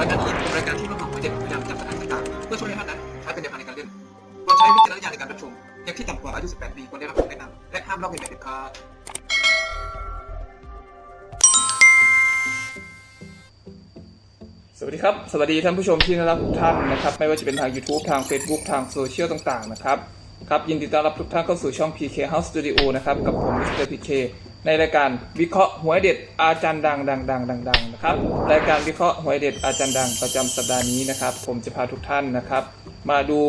รายการนี้เป็นรายการที่รวบรวมข้อเด็ดพยายามจับสถานต่างๆเพื่อช่วยให้ท่านนั้นใช้เป็นแนวทางในการเล่นโปรดใช้วิจารณญาณในการรับชมเด็กที่ต่ำกว่าอายุ 18 ปีควรได้รับคำแนะนำและห้ามลอกเลียนแบบเด็ดขาดสวัสดีครับ สวัสดีท่านผู้ชมที่น่ารักทุกท่านนะครับ ไม่ว่าจะเป็นทาง YouTube ทาง Facebook ทางโซเชียลต่างๆนะครับ ครับ ยินดีต้อนรับทุกท่านเข้าสู่ช่อง PK House Studio นะครับ กับผมมิสเตอร์ PK ในรายการวิเคราะห์หวยเด็ดอาจารย์ดังดังดังดังดังนะครับรายการวิเคราะห์หวยเด็ดอาจารย์ดังประจำสัปดาห์นี้นะครับ ผมจะพาทุกท่านนะครับ มาดู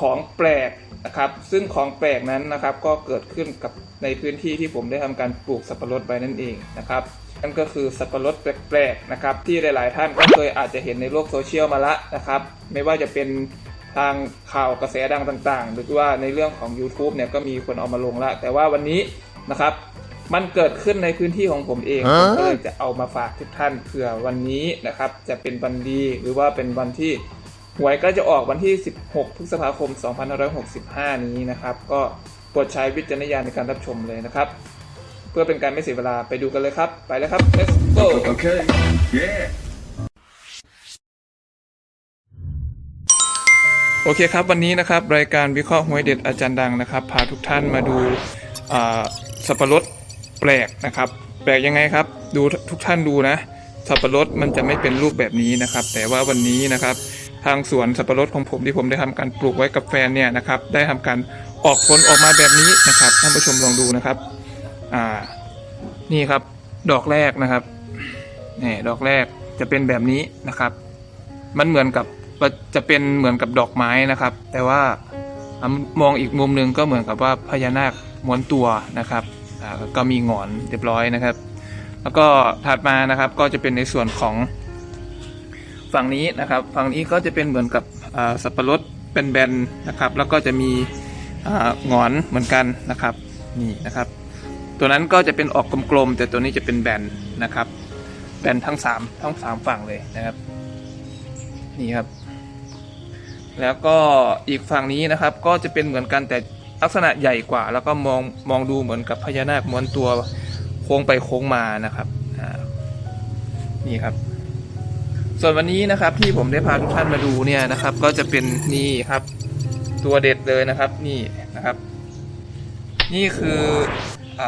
ของแปลกนะครับซึ่งของแปลกนั้นนะครับก็เกิดขึ้นกับในพื้นที่ที่ผมได้ทำการปลูกสับปะรดไว้นั่นเองนะครับนั่นก็คือสับปะรดแปลกๆนะครับที่หลาย ๆ ท่านก็เคยอาจจะเห็นในโลกโซเชียลมาละนะครับไม่ว่าจะเป็นทางข่าวกระแสดังต่างๆ หรือว่าในเรื่องของ YouTube เนี่ยก็มีคนเอามาลงละแต่ว่าวันนี้นะครับ มันเกิดขึ้นในพื้นที่ของผมเองผมก็เลยจะเอามาฝากทุกท่านเผื่อวันนี้นะครับ จะเป็นวันดีหรือว่าเป็นวันที่หวยก็จะออกวันที่ 16 พฤษภาคม 2565 นี้นะครับ ก็โปรดใช้วิจารณญาณในการรับชมเลยนะครับ เพื่อเป็นการไม่เสียเวลาไปดูกันเลยครับ ไปเลยครับ let's go Okay. Yeah. โอเคครับ วันนี้นะครับ รายการวิเคราะห์หวยเด็ดอาจารย์ดังนะครับ พาทุกท่านมาดูอ่าสับปะรด แปลกนะครับ แปลกยังไงครับ ดูทุกท่านดูนะ สับปะรดมันจะไม่เป็นรูปแบบนี้นะครับ แต่ว่าวันนี้นะครับ ทางสวนสับปะรดของผมที่ผมได้ทำการปลูกไว้กับแฟนเนี่ยนะครับ ได้ทำการออกผลออกมาแบบนี้นะครับท่านผู้ชมลองดูนะครับ อ่า นี่ครับ ดอกแรกนะครับนี่ดอกแรกจะเป็นแบบนี้นะครับ มันเหมือนกับจะเป็นเหมือนกับดอกไม้นะครับ แต่ว่ามองอีกมุมหนึ่งก็เหมือนกับว่าพญานาคม้วนตัวนะครับ ก็มีงอนเรียบร้อยนะครับ แล้วก็ถัดมานะครับก็จะเป็นในส่วนของฝั่งนี้นะครับฝั่งนี้ก็จะเป็นเหมือนกับสับปะรดเป็นแบนๆนะครับ แล้วก็จะมีงอนเหมือนกันนะครับนี่นะครับ ตัวนั้นก็จะเป็นออกกลมๆแต่ตัวนี้จะเป็นแบนนะครับ แบนทั้งสามทั้งสามฝั่งเลยนะครับนี่ครับ แล้วก็อีกฝั่งนี้นะครับก็จะเป็นเหมือนกันแต่ ลักษณะใหญ่กว่า แล้วก็มองมองดูเหมือนกับพญานาคม้วนตัวโค้งไปโค้งมานะครับนี่ครับ ส่วนวันนี้นะครับที่ผมได้พาทุกท่านมาดูเนี่ยนะครับ ก็จะเป็นนี่ครับ ตัวเด็ดเลยนะครับนี่นะครับ นี่คืออ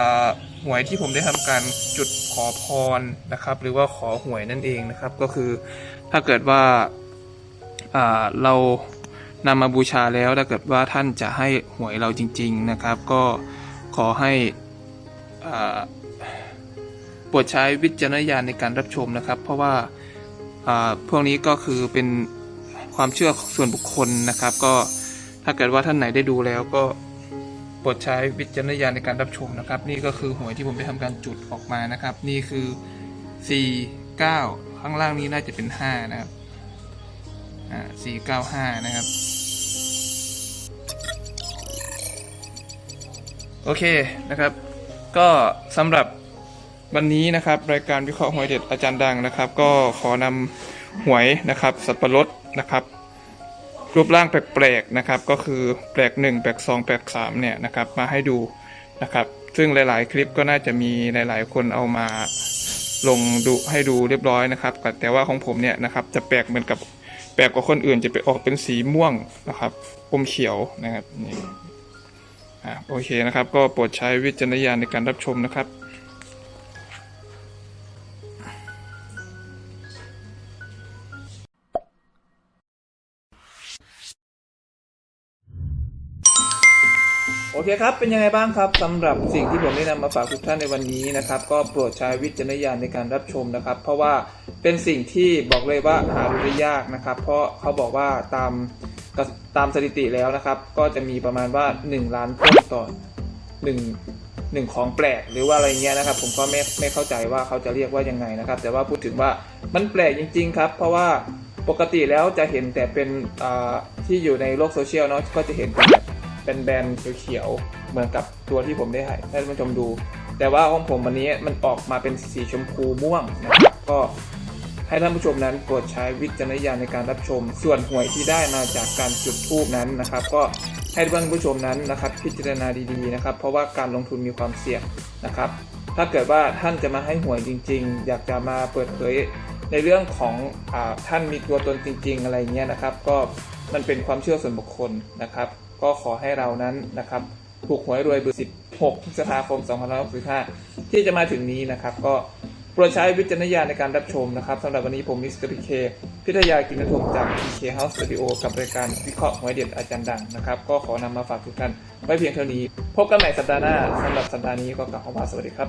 หวยที่ผมได้ทำการจุดขอพรนะครับ หรือว่าขอหวยนั่นเองนะครับ ก็คือถ้าเกิดว่าเรา นำมาบูชาแล้วถ้าเกิดว่าท่านจะให้หวยเราจริง ๆนะครับ ก็ขอให้ปรดใช้วิจารณญาณในการรับชมนะครับ เพราะว่าพวกนี้ก็คือเป็นความเชื่อส่วนบุคคลนะครับ ก็ถ้าเกิดว่าท่านไหนได้ดูแล้วก็ปรดใช้วิจารณญาณในการรับชมนะครับ นี่ก็คือหวยที่ผมได้ทำการจุดออกมานะครับ นี่คือ 4 9 ข้างล่างนี้น่าจะเป็น 5 นะครับ อ่า4 9 5 นะครับ โอเคนะครับ ก็สำหรับวันนี้นะครับ รายการวิเคราะห์หวยเด็ดอาจารย์ดังนะครับ ก็ขอนำหวยนะครับ สับปะรดนะครับรูปร่างแปลกๆนะครับ ก็คือแปลกหนึ่งแปลกสองแปลกสามเนี่ยนะครับ มาให้ดูนะครับ ซึ่งหลาย ๆ คลิปก็น่าจะมีหลาย ๆ คนเอามาลงดูให้ดูเรียบร้อยนะครับ แต่แต่ว่าของผมเนี่ยนะครับจะแปลกเหมือนกับ แปลกกว่าคนอื่นจะไปออกเป็นสีม่วงนะครับอมเขียวนะครับนี่อ่าโอเคนะครับ ก็โปรดใช้วิจารณญาณในการรับชมนะครับ โอเคครับ เป็นยังไงบ้างครับสำหรับสิ่งที่ผมได้นำมาฝากทุกท่านในวันนี้นะครับ ก็โปรดใช้วิจารณญาณในการรับชมนะครับ เพราะว่าเป็นสิ่งที่บอกเลยว่าหาดูได้ยากนะครับ เพราะเขาบอกว่าตามตามสถิติแล้วนะครับ ก็จะมีประมาณว่า 1 ล้านต้นต่อ1หนึ่งของแปลกหรือว่าอะไรเงี้ยนะครับ ผมก็ไม่ไม่เข้าใจว่าเขาจะเรียกว่ายังไงนะครับ แต่ว่าพูดถึงว่ามันแปลกจริง ๆ ครับ เพราะว่าปกติแล้วจะเห็นแต่เป็นที่อยู่ในโลกโซเชียลเนาะก็จะเห็นเป็นแเป็นแบรนด์เขียวๆเหมือนกับตัวที่ผมได้ให้ท่านผู้ชมดู แต่ว่าของผมวันนี้มันออกมาเป็นสีชมพูม่วงนะครับก็ให้ท่านผู้ชมนั้นโปรดใช้วิจารณญาณในการรับชม ส่วนหวยที่ได้มาจากการจุดทูบนั้นนะครับ ก็ให้ท่านผู้ชมนั้นนะครับ พิจารณาดีๆนะครับ เพราะว่าการลงทุนมีความเสี่ยงนะครับ ถ้าเกิดว่าท่านจะมาให้หวยจริง ๆ อยากจะมาเปิดเผยในเรื่องของอท่านมีตัวตนจริง ๆ อะไรเงี้ยนะครับ ก็มันเป็นความเชื่อส่วนบุคคลนะครับ ก็ขอให้เรานั้นนะครับถูกหวยรวยเบอร์16พฤษภาคม2565 ที่จะมาถึงนี้นะครับก็โปรดใช้วิจารณญาณในการรับชมนะครับสำหรับวันนี้ผมมิสเตอร์พีเคพิทยากินนทมจาก PK House Studio กับรายการวิเคราะห์หวยเด็ดอาจารย์ดังนะครับ ก็ขอนำมาฝากทุกท่านไว้เพียงเท่านี้ พบกันใหม่สัปดาห์หน้าสำหรับสัปดาห์นี้ก็กล่าวคำว่าสวัสดีครับ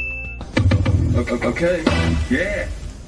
Okay. Yeah.